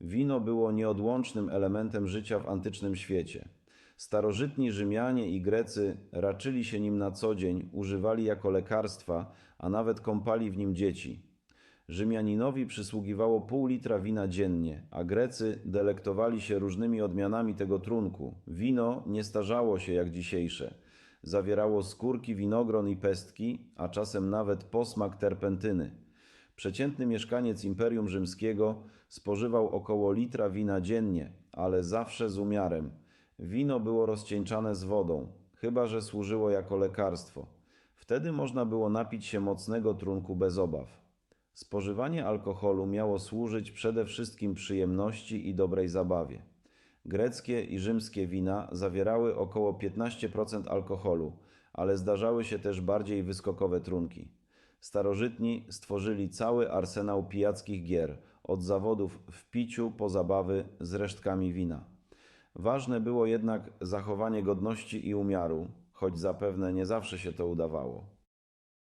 Wino było nieodłącznym elementem życia w antycznym świecie. Starożytni Rzymianie i Grecy raczyli się nim na co dzień, używali jako lekarstwa, a nawet kąpali w nim dzieci. Rzymianinowi przysługiwało pół litra wina dziennie, a Grecy delektowali się różnymi odmianami tego trunku. Wino nie starzało się jak dzisiejsze. Zawierało skórki winogron i pestki, a czasem nawet posmak terpentyny. Przeciętny mieszkaniec Imperium Rzymskiego spożywał około litra wina dziennie, ale zawsze z umiarem. Wino było rozcieńczane z wodą, chyba że służyło jako lekarstwo. Wtedy można było napić się mocnego trunku bez obaw. Spożywanie alkoholu miało służyć przede wszystkim przyjemności i dobrej zabawie. Greckie i rzymskie wina zawierały około 15% alkoholu, ale zdarzały się też bardziej wyskokowe trunki. Starożytni stworzyli cały arsenał pijackich gier, od zawodów w piciu po zabawy z resztkami wina. Ważne było jednak zachowanie godności i umiaru, choć zapewne nie zawsze się to udawało.